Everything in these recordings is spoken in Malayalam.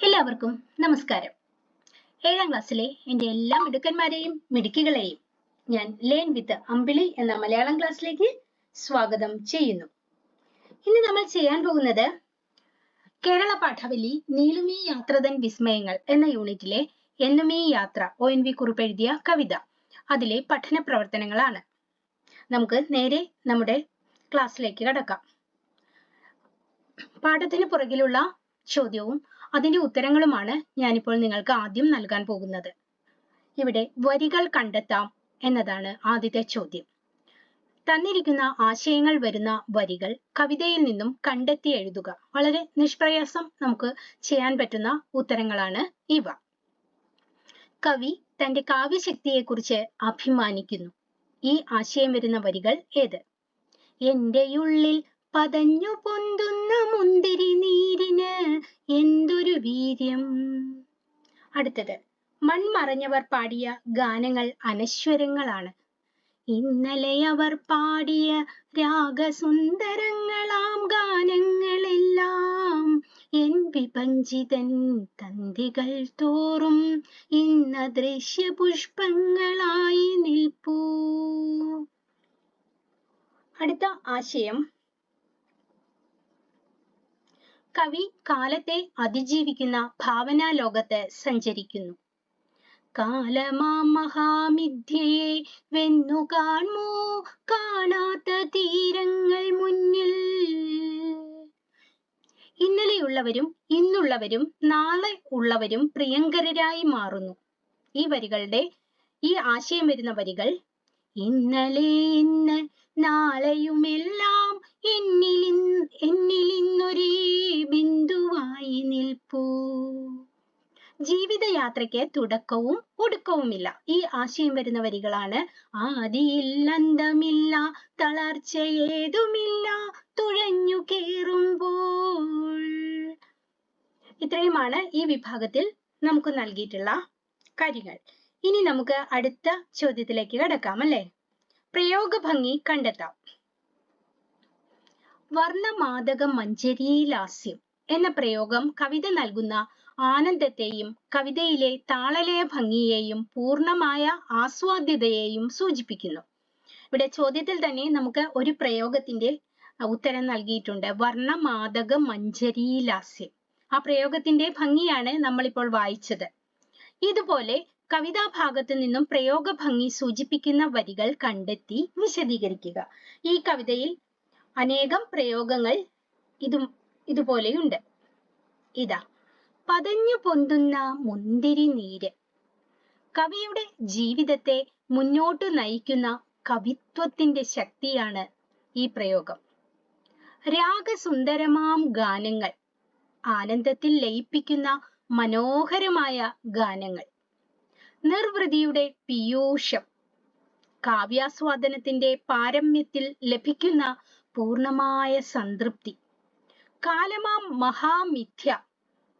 എല്ലാവർക്കും നമസ്കാരം. ഏഴാം ക്ലാസ്സിലെ എന്റെ എല്ലാ മിടുക്കന്മാരെയും മിടുക്കികളെയും ഞാൻ ലേൺ വിത്ത് അമ്പിളി എന്ന മലയാളം ക്ലാസ്സിലേക്ക് സ്വാഗതം ചെയ്യുന്നു. ഇന്ന് നമ്മൾ ചെയ്യാൻ പോകുന്നത് കേരള പാഠവലി നീളുമീ യാത്രതൻ വിസ്മയങ്ങൾ എന്ന യൂണിറ്റിലെ എന്നുമീ യാത്ര ഒ എൻ വി കുറിപ്പ് എഴുതിയ കവിത. അതിലെ പഠന പ്രവർത്തനങ്ങളാണ്. നമുക്ക് നേരെ നമ്മുടെ ക്ലാസ്സിലേക്ക് കടക്കാം. പാഠത്തിന് പുറകിലുള്ള ചോദ്യവും അതിന്റെ ഉത്തരങ്ങളുമാണ് ഞാനിപ്പോൾ നിങ്ങൾക്ക് ആദ്യം നൽകാൻ പോകുന്നത്. ഇവിടെ വരികൾ കണ്ടെത്താം എന്നതാണ് ആദ്യത്തെ ചോദ്യം. തന്നിരിക്കുന്ന ആശയങ്ങൾ വരുന്ന വരികൾ കവിതയിൽ നിന്നും കണ്ടെത്തി എഴുതുക. വളരെ നിഷ്പ്രയാസം നമുക്ക് ചെയ്യാൻ പറ്റുന്ന ഉത്തരങ്ങളാണ് ഇവ. കവി തന്റെ കാവ്യശക്തിയെക്കുറിച്ച് അഭിമാനിക്കുന്നു. ഈ ആശയം വരുന്ന വരികൾ ഏത്? എന്റെയുള്ളിൽ പതഞ്ഞു പൊന്തുന്ന മുന്തിരി നീരിന് എന്തൊരു വീര്യം. അടുത്തത് മൺമറഞ്ഞവർ പാടിയ ഗാനങ്ങൾ അനശ്വരങ്ങളാണ്. ഇന്നലെ അവർ പാടിയ രാഗസുന്ദരങ്ങളാം ഗാനങ്ങളെല്ലാം എൻ വിപഞ്ചിതൻ തന്തികൾ തോറും ഇന്ന ദൃശ്യ പുഷ്പങ്ങളായി നിൽപ്പൂ. അടുത്ത ആശയം കവി കാലത്തെ അതിജീവിക്കുന്ന ഭാവനാ ലോകത്ത് സഞ്ചരിക്കുന്നു. കാലമാം വെന്നു കാൺമോ കാണാത്ത തീരങ്ങൾ മുന്നിൽ. ഇന്നലെയുള്ളവരും ഇന്നുള്ളവരും നാളെ ഉള്ളവരും പ്രിയങ്കരരായി മാറുന്നു. ഈ വരികളുടെ ഈ ആശയം വരുന്ന വരികൾ ഇന്നലെ ഇന്ന് നാളെയുമെല്ലാം എന്നിൽ ബിന്ദുവായി നിൽപ്പൂ. ജീവിതയാത്രയ്ക്ക് തുടക്കവും ഒടുക്കവുമില്ല. ഈ ആശയം വരുന്ന വരികളാണ് ആദിയിൽ അന്തമില്ല തളർച്ച ഏതുമില്ല തുഴഞ്ഞു കേറുമ്പോൾ. ഇത്രയുമാണ് ഈ വിഭാഗത്തിൽ നമുക്ക് നൽകിയിട്ടുള്ള കാര്യങ്ങൾ. ഇനി നമുക്ക് അടുത്ത ചോദ്യത്തിലേക്ക് കടക്കാം അല്ലേ? പ്രയോഗഭംഗി കണ്ടെത്താം. വർണമാതക മഞ്ജരീലാസ്യം എന്ന പ്രയോഗം കവിത നൽകുന്ന ആനന്ദത്തെയും കവിതയിലെ താളലയ ഭംഗിയെയും പൂർണമായ ആസ്വാദ്യതയെയും സൂചിപ്പിക്കുന്നു. ഇവിടെ ചോദ്യത്തിൽ തന്നെ നമുക്ക് ഒരു പ്രയോഗത്തിന്റെ ഉത്തരം നൽകിയിട്ടുണ്ട്. വർണമാതക മഞ്ജരീലാസ്യം ആ പ്രയോഗത്തിന്റെ ഭംഗിയാണ് നമ്മളിപ്പോൾ വായിച്ചത്. ഇതുപോലെ കവിതാഭാഗത്തു നിന്നും പ്രയോഗ ഭംഗി സൂചിപ്പിക്കുന്ന വരികൾ കണ്ടെത്തി വിശദീകരിക്കുക. ഈ കവിതയിൽ അനേകം പ്രയോഗങ്ങൾ ഇതും ഇതുപോലെയുണ്ട്. ഇതാ പതഞ്ഞു പൊന്തുന്ന മുന്തിരി നീര്. കവിയുടെ ജീവിതത്തെ മുന്നോട്ട് നയിക്കുന്ന കവിത്വത്തിന്റെ ശക്തിയാണ് ഈ പ്രയോഗം. രാഗസുന്ദരമാം ഗാനങ്ങൾ ആനന്ദത്തിൽ ലയിപ്പിക്കുന്ന മനോഹരമായ ഗാനങ്ങൾ. നിർവൃതിയുടെ പീയൂഷം കാവ്യാസ്വാദനത്തിന്റെ പാരമ്യത്തിൽ ലഭിക്കുന്ന പൂർണമായ സംതൃപ്തി. കാലമാം മഹാമിഥ്യ.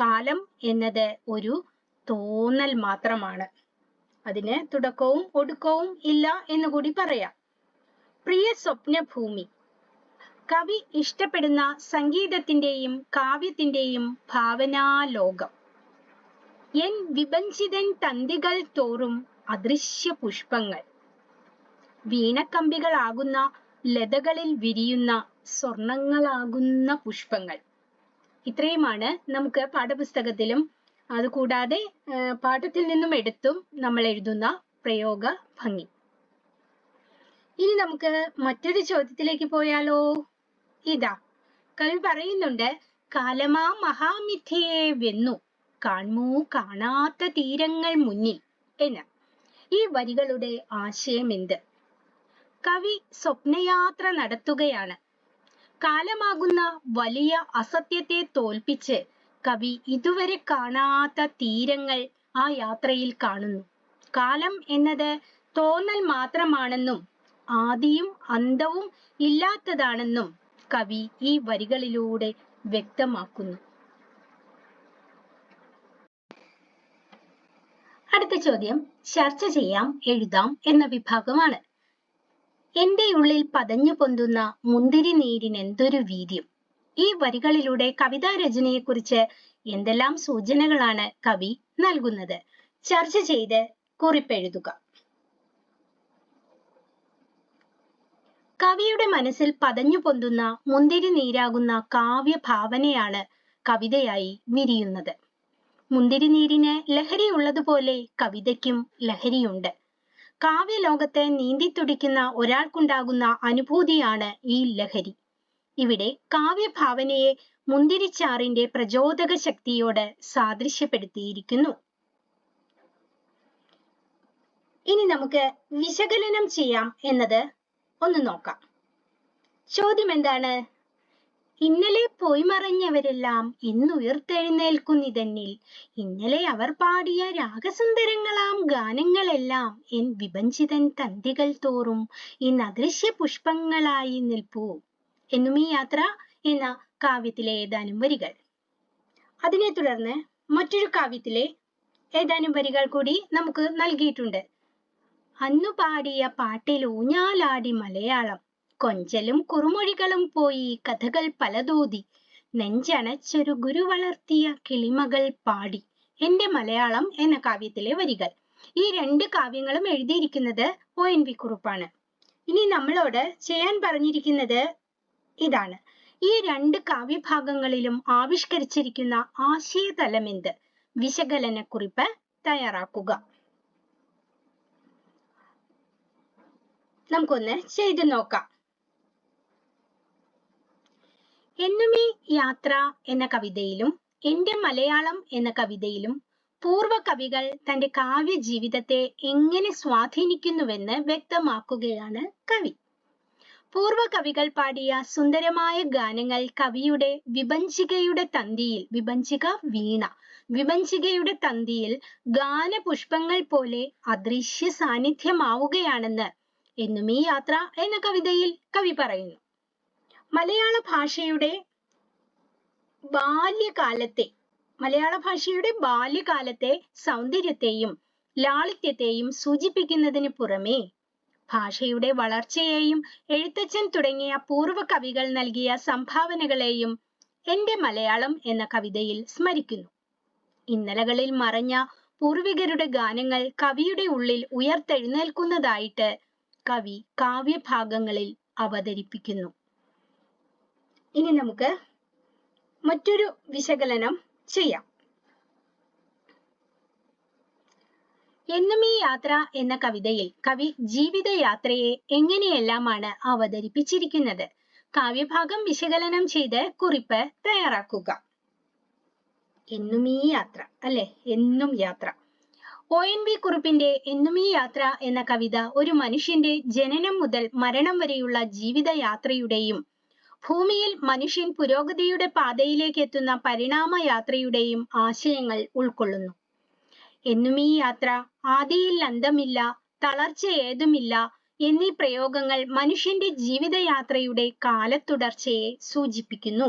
കാലം എന്നത് ഒരു തോന്നൽ മാത്രമാണ്. അതിന് തുടക്കവും ഒടുക്കവും ഇല്ല എന്ന് കൂടി പറയാം. പ്രിയ സ്വപ്നഭൂമി. കവി ഇഷ്ടപ്പെടുന്ന സംഗീതത്തിന്റെയും കാവ്യത്തിന്റെയും ഭാവനാലോകം. എൻ വിഭഞ്ചിതൻ തന്തികൾ തോറും അദൃശ്യ പുഷ്പങ്ങൾ. വീണക്കമ്പികളാകുന്ന ലതകളിൽ വിരിയുന്ന സ്വർണങ്ങളാകുന്ന പുഷ്പങ്ങൾ. ഇത്രയുമാണ് നമുക്ക് പാഠപുസ്തകത്തിലും. അതുകൂടാതെ പാഠത്തിൽ നിന്നും എടുത്തും നമ്മൾ എഴുതുന്ന പ്രയോഗ ഭംഗി. ഇനി നമുക്ക് മറ്റൊരു ചോദ്യത്തിലേക്ക് പോയാലോ? ഇതാ കവി പറയുന്നുണ്ട് കാലമാ മഹാമിഥ്യയെ വെന്നു കാൺമൂ കാണാത്ത തീരങ്ങൾ മുന്നിൽ എന്ന്. ഈ വരികളുടെ ആശയം എന്ത് കവി സ്വപ്നയാത്ര നടത്തുകയാണ്. കാലമാകുന്ന വലിയ അസത്യത്തെ തോൽപ്പിച്ച് കവി ഇതുവരെ കാണാത്ത തീരങ്ങൾ ആ യാത്രയിൽ കാണുന്നു. കാലം എന്നത് തോന്നൽ മാത്രമാണെന്നും ആദിയും അന്തവും ഇല്ലാത്തതാണെന്നും കവി ഈ വരികളിലൂടെ വ്യക്തമാക്കുന്നു. അടുത്ത ചോദ്യം ചർച്ച ചെയ്യാം എഴുതാം എന്ന വിഭാഗമാണ്. എന്റെ ഉള്ളിൽ പതഞ്ഞു പൊന്തുന്ന മുന്തിരി നീരിന് എന്തൊരു വീര്യം. ഈ വരികളിലൂടെ കവിതാ രചനയെക്കുറിച്ച് എന്തെല്ലാം സൂചനകളാണ് കവി നൽകുന്നത്. ചർച്ച ചെയ്ത് കുറിപ്പെഴുതുക. കവിയുടെ മനസ്സിൽ പതഞ്ഞു പൊന്തുന്ന മുന്തിരി നീരാകുന്ന കാവ്യ ഭാവനയാണ് കവിതയായി വിരിയുന്നത്. മുന്തിരി നീരിന് ലഹരിയുള്ളതുപോലെ കവിതയ്ക്കും ലഹരിയുണ്ട്. കാവ്യലോകത്തെ നീന്തിത്തുടിക്കുന്ന ഒരാൾക്കുണ്ടാകുന്ന അനുഭൂതിയാണ് ഈ ലഹരി. ഇവിടെ കാവ്യഭാവനയെ മുന്തിരിച്ചാറിന്റെ പ്രചോദക ശക്തിയോട് സാദൃശ്യപ്പെടുത്തിയിരിക്കുന്നു. ഇനി നമുക്ക് വിശകലനം ചെയ്യാം എന്നത് ഒന്ന് നോക്കാം. ചോദ്യം എന്താണ് ഇന്നലെ പോയി മറഞ്ഞവരെല്ലാം ഇന്നുയർത്തെഴുന്നേൽക്കുന്നിതെന്നിൽ ഇന്നലെ അവർ പാടിയ രാഗസുന്ദരങ്ങളാം ഗാനങ്ങളെല്ലാം എൻ വിഭഞ്ചിതൻ തന്തികൾ തോറും ഇന്ന് അദൃശ്യ പുഷ്പങ്ങളായി നിൽപ്പൂ എന്നും ഈ യാത്ര എന്ന കാവ്യത്തിലെ ഏതാനും വരികൾ. അതിനെ തുടർന്ന് മറ്റൊരു കാവ്യത്തിലെ ഏതാനും വരികൾ കൂടി നമുക്ക് നൽകിയിട്ടുണ്ട്. അന്നു പാടിയ പാട്ടിൽ ഊഞ്ഞാലാടി മലയാളം കൊഞ്ചലും കുറുമൊഴികളും പോയി കഥകൾ പലതോതി. നെഞ്ചണച്ചൊരു ഗുരു വളർത്തിയ കിളിമകൾ പാടി. എന്റെ മലയാളം എന്ന കാവ്യത്തിലെ വരികൾ. ഈ രണ്ട് കാവ്യങ്ങളും എഴുതിയിരിക്കുന്നത് ഒ എൻ വി കുറുപ്പാണ്. ഇനി നമ്മളോട് ചെയ്യാൻ പറഞ്ഞിരിക്കുന്നത് ഇതാണ്. ഈ രണ്ട് കാവ്യഭാഗങ്ങളിലും ആവിഷ്കരിച്ചിരിക്കുന്ന ആശയതലം എന്ത്? വിശകലന കുറിപ്പ് തയ്യാറാക്കുക. നമുക്കൊന്ന് ചെയ്തു നോക്കാം. എന്നുമീ യാത്ര എന്ന കവിതയിലും എന്റെ മലയാളം എന്ന കവിതയിലും പൂർവ കവികൾ തന്റെ കാവ്യ ജീവിതത്തെ എങ്ങനെ സ്വാധീനിക്കുന്നുവെന്ന് വ്യക്തമാക്കുകയാണ് കവി. പൂർവ കവികൾ പാടിയ സുന്ദരമായ ഗാനങ്ങൾ കവിയുടെ വിഭഞ്ചികയുടെ തന്തിയിൽ വിഭഞ്ചിക വീണ വിഭഞ്ചികയുടെ തന്തിയിൽ ഗാനപുഷ്പങ്ങൾ പോലെ അദൃശ്യ സാന്നിധ്യമാവുകയാണെന്ന് എന്നും ഈ യാത്ര എന്ന കവിതയിൽ കവി പറയുന്നു. മലയാള ഭാഷയുടെ ബാല്യകാലത്തെ മലയാള ഭാഷയുടെ ബാല്യകാലത്തെ സൗന്ദര്യത്തെയും ലാളിത്യത്തെയും സൂചിപ്പിക്കുന്നതിന് പുറമേ ഭാഷയുടെ വളർച്ചയെയും എഴുത്തച്ഛൻ തുടങ്ങിയ പൂർവ കവികൾ നൽകിയ സംഭാവനകളെയും എന്റെ മലയാളം എന്ന കവിതയിൽ സ്മരിക്കുന്നു. ഇന്നലകളിൽ മറഞ്ഞ പൂർവികരുടെ ഗാനങ്ങൾ കവിയുടെ ഉള്ളിൽ ഉയർത്തെഴുന്നേൽക്കുന്നതായിട്ട് കവി കാവ്യഭാഗങ്ങളിൽ അവതരിപ്പിക്കുന്നു. ഇനി നമുക്ക് മറ്റൊരു വിശകലനം ചെയ്യാം. എന്നും ഈ യാത്ര എന്ന കവിതയിൽ കവി ജീവിതയാത്രയെ എങ്ങനെയെല്ലാമാണ് അവതരിപ്പിച്ചിരിക്കുന്നത്? കാവ്യഭാഗം വിശകലനം ചെയ്ത് കുറിപ്പ് തയ്യാറാക്കുക. എന്നും ഈ യാത്ര അല്ലെ? എന്നും യാത്ര. ഒ എൻ വി കുറിപ്പിന്റെ എന്നും ഈ യാത്ര എന്ന കവിത ഒരു മനുഷ്യന്റെ ജനനം മുതൽ മരണം വരെയുള്ള ജീവിതയാത്രയുടെയും ഭൂമിയിൽ മനുഷ്യൻ പുരോഗതിയുടെ പാതയിലേക്ക് എത്തുന്ന പരിണാമ യാത്രയുടെയും ആശയങ്ങൾ ഉൾക്കൊള്ളുന്നു. എന്നും ഈ യാത്ര ആദിയിൽ അന്തമില്ല തളർച്ച ഏതുമില്ല എന്നീ പ്രയോഗങ്ങൾ മനുഷ്യന്റെ ജീവിതയാത്രയുടെ കാലത്തുടർച്ചയെ സൂചിപ്പിക്കുന്നു.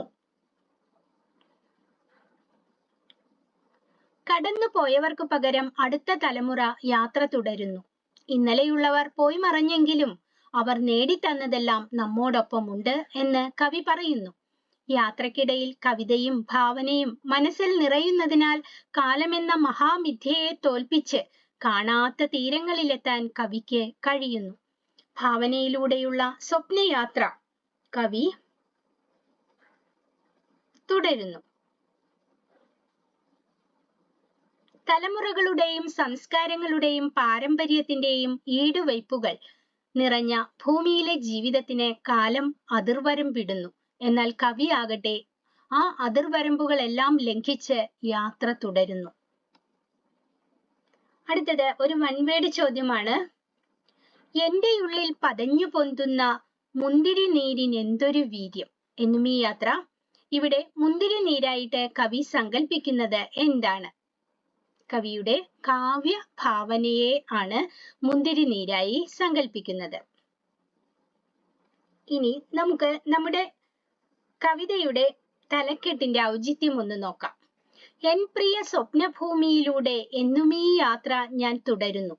കടന്നു പോയവർക്ക് പകരം അടുത്ത തലമുറ യാത്ര തുടരുന്നു. ഇന്നലെയുള്ളവർ പോയി മറഞ്ഞെങ്കിലും അവർ നേടിത്തന്നതെല്ലാം നമ്മോടൊപ്പമുണ്ട് എന്ന് കവി പറയുന്നു. യാത്രക്കിടയിൽ കവിതയും ഭാവനയും മനസ്സിൽ നിറയുന്നതിനാൽ കാലമെന്ന മഹാമിഥ്യയെ തോൽപ്പിച്ച് കാണാത്ത തീരങ്ങളിലെത്താൻ കവിക്ക് കഴിയുന്നു. ഭാവനയിലൂടെയുള്ള സ്വപ്നയാത്ര കവി തുടരുന്നു. തലമുറകളുടെയും സംസ്കാരങ്ങളുടെയും പാരമ്പര്യത്തിന്റെയും ഈടുവയ്പ്പുകൾ നിറഞ്ഞ ഭൂമിയിലെ ജീവിതത്തിന് കാലം അതിർവരം വിടുന്നു എന്നാൽ കവിയാകട്ടെ ആ അതിർവരമ്പുകളെല്ലാം ലംഘിച്ച് യാത്ര തുടരുന്നു. അടുത്തത് ഒരു വൺവേഡ് ചോദ്യമാണ്. എന്റെ ഉള്ളിൽ പതഞ്ഞു പൊന്തുന്ന മുന്തിരി നീരിന് എന്തൊരു വീര്യം? എന്നും ഈ യാത്ര ഇവിടെ മുന്തിരി നീരായിട്ട് കവി സങ്കല്പിക്കുന്നത് എന്താണ്? കവിയുടെ കാവ്യ ഭാവനയെ ആണ് മുന്തിരി നീരായി സങ്കല്പിക്കുന്നത് ഇനി നമുക്ക് നമ്മുടെ കവിതയുടെ തലക്കെട്ടിന്റെ ഔചിത്യം ഒന്ന് നോക്കാം. എൻ പ്രിയ സ്വപ്നഭൂമിയിലൂടെ എന്നും ഈ യാത്ര ഞാൻ തുടരുന്നു.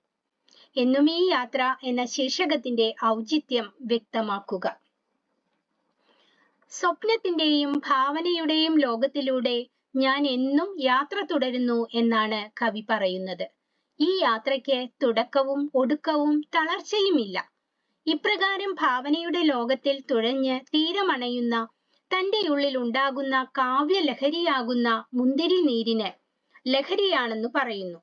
എന്നും ഈ യാത്ര എന്ന ശീർഷകത്തിന്റെ ഔചിത്യം വ്യക്തമാക്കുക. സ്വപ്നത്തിന്റെയും ഭാവനയുടെയും ലോകത്തിലൂടെ ഞാൻ എന്നും യാത്ര തുടരുന്നു എന്നാണ് കവി പറയുന്നത്. ഈ യാത്രയ്ക്ക് തുടക്കവും ഒടുക്കവും തളർച്ചയുമില്ല. ഇപ്രകാരം ഭാവനയുടെ ലോകത്തിൽ തുഴഞ്ഞ് തീരമണയുന്ന തന്റെ ഉള്ളിൽ ഉണ്ടാകുന്ന കാവ്യലഹരിയാകുന്ന മുന്തിരി നീരിന് ലഹരിയാണെന്ന് പറയുന്നു.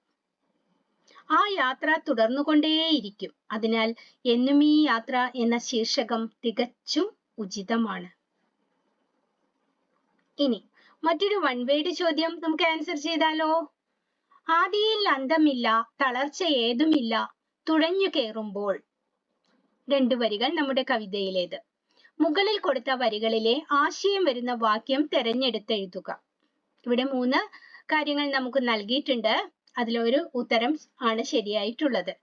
ആ യാത്ര തുടർന്നുകൊണ്ടേയിരിക്കും. അതിനാൽ എന്നും ഈ യാത്ര എന്ന ശീർഷകം തികച്ചും ഉചിതമാണ്. ഇനി മറ്റൊരു വൺ വേഡ് ചോദ്യം നമുക്ക് ആൻസർ ചെയ്താലോ? ആദിയിൽ അന്തമില്ല തളർച്ച ഏതുമില്ല തുഴഞ്ഞു കയറുമ്പോൾ രണ്ടു വരികൾ നമ്മുടെ കവിതയിലേത്. മുകളിൽ കൊടുത്ത വരികളിലെ ആശയം വരുന്ന വാക്യം തെരഞ്ഞെടുത്തെഴുതുക. ഇവിടെ മൂന്ന് കാര്യങ്ങൾ നമുക്ക് നൽകിയിട്ടുണ്ട്. അതിലൊരു ഉത്തരം ആണ് ശരിയായിട്ടുള്ളത്.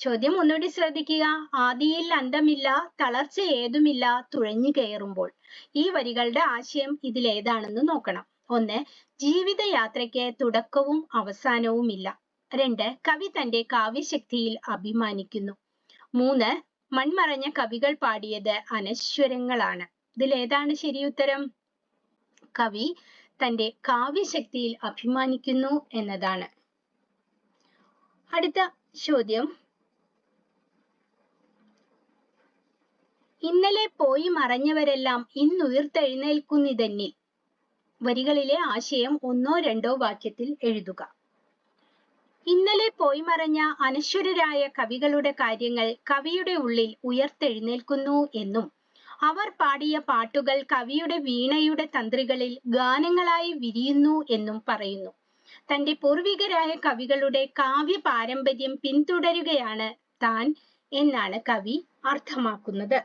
ചോദ്യം ഒന്നുകൂടി ശ്രദ്ധിക്കുക. ആദിയിൽ അന്തമില്ല തളർച്ച ഏതുമില്ല തുഴഞ്ഞു കയറുമ്പോൾ. ഈ വരികളുടെ ആശയം ഇതിലേതാണെന്ന് നോക്കണം. ഒന്ന് ജീവിതയാത്രയ്ക്ക് തുടക്കവും അവസാനവുമില്ല. രണ്ട് കവി തന്റെ കാവ്യശക്തിയിൽ അഭിമാനിക്കുന്നു. മൂന്ന് മൺമറഞ്ഞ കവികൾ പാടിയത് അനശ്വരങ്ങളാണ്. ഇതിലേതാണ് ശരിയുത്തരം? കവി തന്റെ കാവ്യശക്തിയിൽ അഭിമാനിക്കുന്നു എന്നതാണ്. അടുത്ത ചോദ്യം. ഇന്നലെ പോയി മറഞ്ഞവരെല്ലാം ഇന്നുയിർത്തെഴുന്നേൽക്കുന്നിതെന്നിൽ. വരികളിലെ ആശയം ഒന്നോ രണ്ടോ വാക്യത്തിൽ എഴുതുക. ഇന്നലെ പോയി മറഞ്ഞ അനശ്വരരായ കവികളുടെ കാര്യങ്ങൾ കവിയുടെ ഉള്ളിൽ ഉയർത്തെഴുന്നേൽക്കുന്നു എന്നും അവർ പാടിയ പാട്ടുകൾ കവിയുടെ വീണയുടെ തന്ത്രികളിൽ ഗാനങ്ങളായി വിരിയുന്നു എന്നും പറയുന്നു. തന്റെ പൂർവികരായ കവികളുടെ കാവ്യ പാരമ്പര്യം പിന്തുടരുകയാണ് താൻ എന്നാണ് കവി അർത്ഥമാക്കുന്നത്.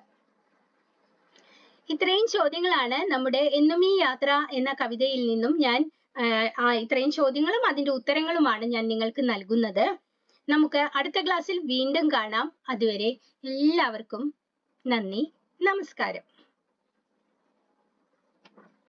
ഇത്രയും ചോദ്യങ്ങളാണ് നമ്മുടെ എന്നും ഈ യാത്ര എന്ന കവിതയിൽ നിന്നും ഞാൻ ആ ഇത്രയും ചോദ്യങ്ങളും അതിന്റെ ഉത്തരങ്ങളുമാണ് ഞാൻ നിങ്ങൾക്ക് നൽകുന്നത്. നമുക്ക് അടുത്ത ക്ലാസ്സിൽ വീണ്ടും കാണാം. അതുവരെ എല്ലാവർക്കും നന്ദി. നമസ്കാരം.